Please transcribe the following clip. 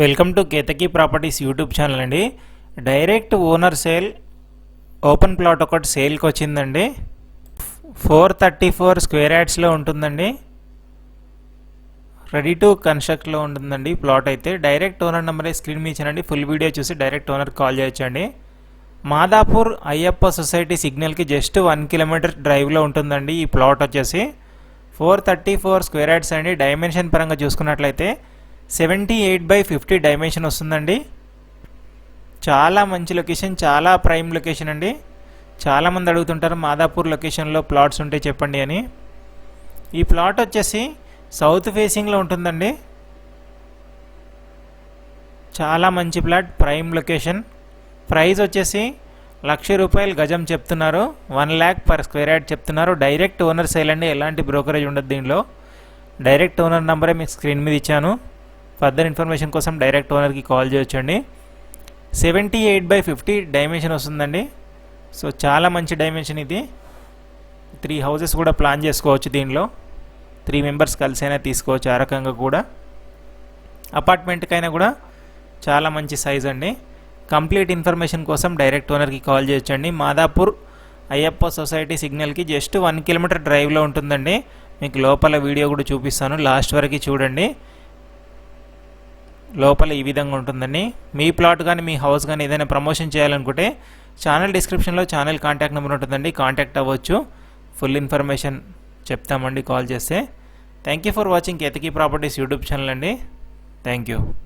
Welcome to Ketaki properties YouTube channel అండి. Direct owner sale open plot ఒకటి సేల్కి వచ్చిందండి. ఫోర్ థర్టీ ఫోర్ స్క్వేర్ యాడ్స్లో ఉంటుందండి. రెడీ టు కన్స్ట్రక్ట్లో ఉంటుందండి ప్లాట్ అయితే. డైరెక్ట్ ఓనర్ నెంబర్ స్క్రీన్ మీద ఇచ్చానండి. ఫుల్ వీడియో చూసి డైరెక్ట్ ఓనర్ కాల్ చేయొచ్చండి. మాదాపూర్ అయ్యప్ప సొసైటీ సిగ్నల్కి జస్ట్ వన్ కిలోమీటర్ డ్రైవ్లో ఉంటుందండి ఈ ప్లాట్ వచ్చేసి. Four thirty four square yards అండి. డైమెన్షన్ పరంగా చూసుకున్నట్లయితే seventy eight by fifty dimension వస్తుందండి. చాలా మంచి లొకేషన్ చాలా ప్రైమ్ లొకేషన్ అండి. చాలామంది అడుగుతుంటారు మాదాపూర్ లొకేషన్లో ప్లాట్స్ ఉంటే చెప్పండి అని. ఈ ప్లాట్ వచ్చేసి సౌత్ ఫేసింగ్లో ఉంటుందండి. చాలా మంచి ప్లాట్ ప్రైమ్ లొకేషన్ ప్రైస్ వచ్చేసి లక్ష రూపాయలు గజం చెప్తున్నారు. One lakh per square yard చెప్తున్నారు. డైరెక్ట్ ఓనర్ సేల్ అండి. ఎలాంటి బ్రోకరేజ్ ఉండదు దీనిలో. డైరెక్ట్ ఓనర్ నెంబరే మీకు స్క్రీన్ మీద ఇచ్చాను. ఫర్దర్ ఇన్ఫర్మేషన్ కోసం డైరెక్ట్ ఓనర్కి కాల్ చేయొచ్చండి. Seventy eight by fifty dimension వస్తుందండి. సో చాలా మంచి డైమెన్షన్ ఇది. త్రీ హౌజెస్ కూడా ప్లాన్ చేసుకోవచ్చు దీనిలో. త్రీ మెంబర్స్ కలిసైనా తీసుకోవచ్చు ఆ రకంగా కూడా. అపార్ట్మెంట్కైనా కూడా చాలా మంచి సైజ్ అండి. కంప్లీట్ ఇన్ఫర్మేషన్ కోసం డైరెక్ట్ ఓనర్కి కాల్ చేయొచ్చండి. మాదాపూర్ అయ్యప్ప సొసైటీ సిగ్నల్కి జస్ట్ వన్ కిలోమీటర్ డ్రైవ్లో ఉంటుందండి. మీకు లోపల వీడియో కూడా చూపిస్తాను. లాస్ట్ వరకు చూడండి. లోపల ఈ విధంగా ఉంటుందండి. మీ ప్లాట్ కానీ మీ హౌస్ కానీ ఏదైనా ప్రమోషన్ చేయాలనుకుంటే ఛానల్ డిస్క్రిప్షన్లో ఛానల్ కాంటాక్ట్ నెంబర్ ఉంటుందండి. కాంటాక్ట్ అవ్వచ్చు. ఫుల్ ఇన్ఫర్మేషన్ చెప్తామండి కాల్ చేస్తే. Thank you for watching Ketaki properties YouTube channel అండి. Thank you.